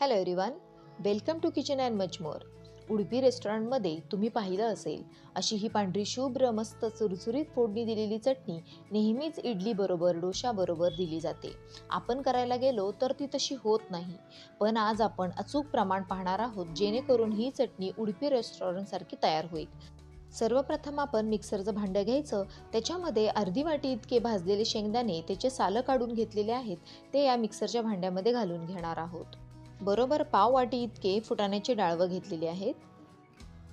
Hello everyone welcome to kitchen and much more Udupi रेस्टॉरंटमध्ये तुम्ही पाहिलं असेल अशी ही पांढरी शुभ्र मस्त चुरचुरीत फोडणी दिलेली चटणी नेहमीच इडलीबरोबर डोशाबरोबर दिली जाते. आपण करायला गेलो तर ती तशी होत नाही. पण आज आपण अचूक प्रमाण पाहणार आहोत जेणेकरून ही चटणी उडपी रेस्टॉरंटसारखी तयार होईल. सर्वप्रथम आपण मिक्सरचं भांडं घ्यायचं. त्याच्यामध्ये अर्धी वाटी इतके भाजलेले शेंगदाणे त्याचे सालं काढून घेतलेले आहेत ते या मिक्सरच्या भांड्यामध्ये घालून घेणार आहोत. बरोबर पाव वाटी इतके फुटाण्याची डाळवं घेतलेली आहेत.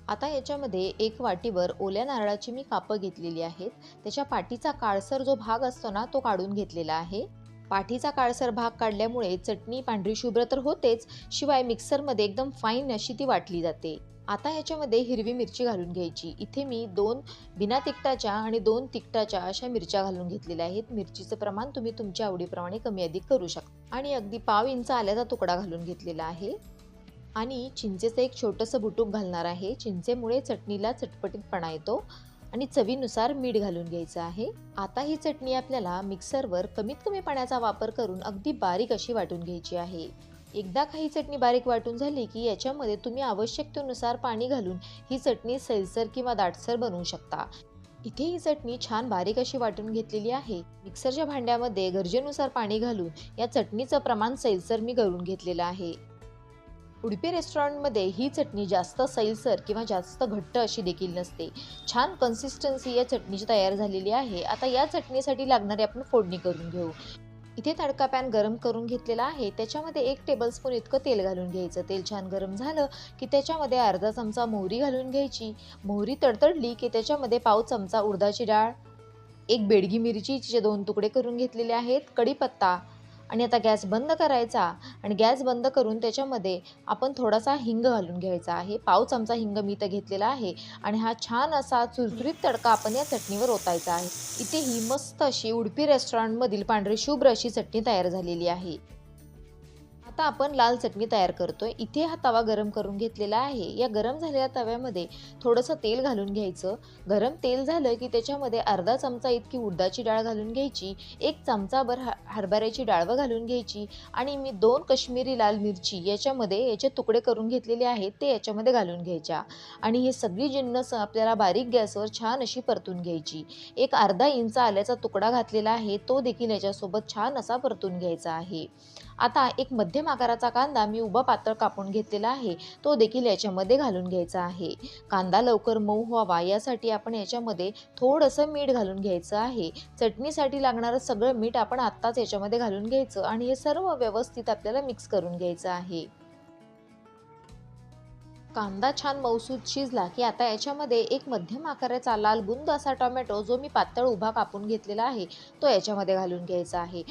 आता याच्यामध्ये एक वाटीवर ओल्या नारळाची मी कापं घेतलेली आहेत. त्याच्या पाठीचा काळसर जो भाग असतो ना तो काढून घेतलेला आहे. पाठीचा काळसर भाग काढल्यामुळे चटणी पांढरी शुभ्र तर होतेच शिवाय मिक्सरमध्ये एकदम फाईन अशी ती वाटली जाते. आता ह्याच्यामध्ये हिरवी मिरची घालून घ्यायची. इथे मी दोन बिना तिखटाच्या आणि दोन तिखटाच्या अशा मिरच्या घालून घेतलेल्या आहेत. मिरचीचं प्रमाण तुम्ही तुमच्या आवडीप्रमाणे कमी अधिक करू शकता. आणि अगदी पाव इंच आल्याचा तुकडा घालून घेतलेला आहे. आणि चिंचेचं एक छोटंसं बुटूक घालणार आहे. चिंचेमुळे चटणीला चटपटीतपणा येतो. आणि चवीनुसार मीठ घालून घ्यायचं आहे. आता ही चटणी आपल्याला मिक्सरवर कमीत कमी पाण्याचा वापर करून अगदी बारीक अशी वाटून घ्यायची आहे. एकदा काही चटणी बारीक वाटून झाली की याच्यामध्ये तुम्ही आवश्यकतेनुसार पाणी घालून ही चटणी सैलसर किंवा दाटसर बनवू शकता. इथे ही चटणी छान बारीक अशी वाटून घेतलेली आहे. मिक्सरच्या भांड्यामध्ये गरजेनुसार पाणी घालून या चटणीचं प्रमाण सैलसर मी करून घेतलेलं आहे. उडपी रेस्टॉरंटमध्ये ही चटणी जास्त सैलसर किंवा जास्त घट्ट अशी देखील नसते. छान कन्सिस्टन्सी या चटणीची तयार झालेली आहे. आता या चटणीसाठी लागणारी आपण फोडणी करून घेऊ. इथे तडका पॅन गरम करून घेतलेला आहे. त्याच्यामध्ये एक टेबलस्पून इतकं तेल घालून घ्यायचं. तेल छान गरम झालं की त्याच्यामध्ये अर्धा चमचा मोहरी घालून घ्यायची. मोहरी तडतडली की त्याच्यामध्ये पाव चमचा उडदाची डाळ एक बेडगी मिरची तिचे दोन तुकडे करून घेतलेले आहेत. कढीपत्ता आणि आता गॅस बंद करायचा आणि गॅस बंद करून त्याच्यामध्ये आपण थोडासा हिंग घालून घ्यायचा आहे. पाव चमचा हिंग मी तर घेतलेला आहे आणि हा छान असा चुरचुरीत तडका आपण या चटणीवर ओतायचा आहे. इथे ही मस्त अशी उडपी रेस्टॉरंटमधील पांढरी शुभ्र अशी चटणी तयार झालेली आहे. आता आपण लाल चटणी तयार करतोय. इथे हा तवा गरम करून घेतलेला आहे. या गरम झालेल्या तव्यामध्ये थोडंसं तेल घालून घ्यायचं. गरम तेल झालं की त्याच्यामध्ये अर्धा चमचा इतकी उडदाची डाळ घालून घ्यायची. एक चमचाभर ह हरभऱ्याची डाळवं घालून घ्यायची. आणि मी दोन कश्मीरी लाल मिरची याच्यामध्ये याचे तुकडे करून घेतलेले आहेत ते याच्यामध्ये घालून घ्यायच्या. आणि हे सगळी जिन्नस आपल्याला बारीक गॅसवर छान अशी परतून घ्यायची. एक अर्धा इंच आल्याचा तुकडा घातलेला आहे तो देखील याच्यासोबत छान असा परतून घ्यायचा आहे. आता एक मध्यम आकाराचा कांदा मी उभा पातळ कापून घेतलेला आहे. तो देखील याच्यामध्ये घालून घ्यायचा आहे. कांदा लवकर मऊ व्हावा यासाठी आपण याच्यामध्ये थोडंसं मीठ घालून घ्यायचं आहे. चटणीसाठी लागणारं सगळं मीठ आपण आत्ताच याच्यामध्ये घालून घ्यायचं आणि हे सर्व व्यवस्थित आपल्याला मिक्स करून घ्यायचं आहे. कांदा छान मौसूद शिजला की आता याच्यामध्ये एक मध्यम आकाराचा लाल बुंद असा टोमॅटो जो मी पातळ उभा कापून घेतलेला आहे तो याच्यामध्ये घालून घ्यायचा आहे.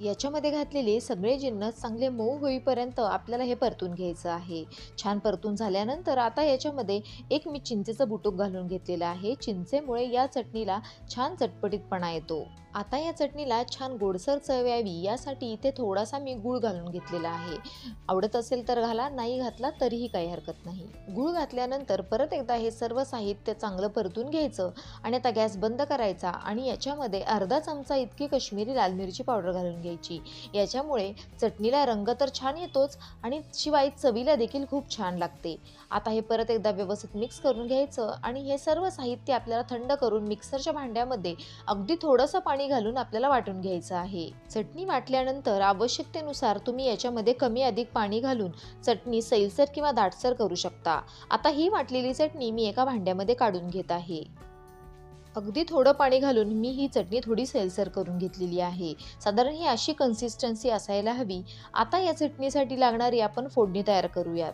याच्यामध्ये घातलेले सगळे जिन्नस चांगले मऊ होईपर्यंत आपल्याला हे परतून घ्यायचं आहे. छान परतून झाल्यानंतर आता याच्यामध्ये एक मी चिंचेचं बुटूक घालून घेतलेलं आहे. चिंचेमुळे या चटणीला छान चटपटीतपणा येतो. आता या चटणीला छान गोडसर चव यावी यासाठी इथे थोडासा मी गूळ घालून घेतलेला आहे. आवडत असेल तर घाला नाही घातला तरीही काही हरकत नाही. गूळ घातल्यानंतर परत एकदा हे सर्व साहित्य चांगलं परतून घ्यायचं आणि आता गॅस बंद करायचा आणि याच्यामध्ये अर्धा चमचा इतकी कश्मीरी लाल मिरची पावडर घालून घ्यायची. याच्यामुळे चटणीला रंग तर छान येतोच आणि शिवाय चवीला देखील खूप छान लागते. आता हे परत एकदा व्यवस्थित मिक्स करून घ्यायचं आणि हे सर्व साहित्य आपल्याला थंड करून मिक्सरच्या भांड्यामध्ये अगदी थोडंसं पाणी घालून आपल्याला वाटून घ्यायचं आहे. चटणी वाटल्यानंतर आवश्यकतेनुसार तुम्ही याच्यामध्ये कमी अधिक पाणी घालून चटणी सैलसर किंवा दाटसर करू शकता. आता ही वाटलेली चटणी मी एका भांड्यामध्ये काढून घेत आहे. अगदी थोडं पाणी घालून मी ही चटणी थोडी सैलसर करून घेतलेली आहे. साधारण ही अशी कन्सिस्टन्सी असायला हवी. आता या चटणीसाठी लागणारी आपण फोडणी तयार करूयात.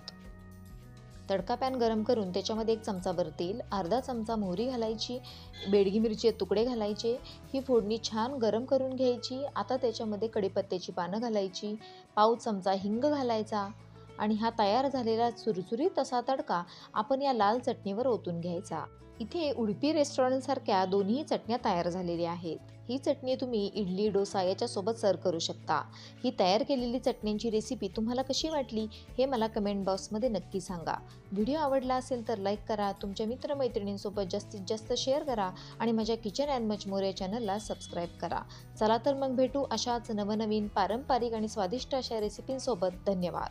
तडका पॅन गरम करून त्याच्यामध्ये एक चमचाभर तेल अर्धा चमचा मोहरी घालायची बेडगी मिरचीचे तुकडे घालायचे. ही फोडणी छान गरम करून घ्यायची. आता त्याच्यामध्ये कडीपत्त्याची पानं घालायची. पाव चमचा हिंग घालायचा. आणि हा तयार झालेला चुरचुरीत असा तडका आपण या लाल चटणीवर ओतून घ्यायचा. इथे उडपी रेस्टॉरंटसारख्या दोन्ही चटण्या तयार झालेल्या आहेत. ही चटणी तुम्ही इडली डोसा याच्यासोबत सर्व करू शकता. ही तयार केलेली चटण्यांची रेसिपी तुम्हाला कशी वाटली हे मला कमेंट बॉक्समध्ये नक्की सांगा. व्हिडिओ आवडला असेल तर लाईक करा तुमच्या मित्रमैत्रिणींसोबत जास्तीत जास्त शेअर करा आणि माझ्या किचन अँड मच चॅनलला सबस्क्राईब करा. चला तर मग भेटू अशाच नवनवीन पारंपरिक आणि स्वादिष्ट अशा रेसिपींसोबत धन्यवाद.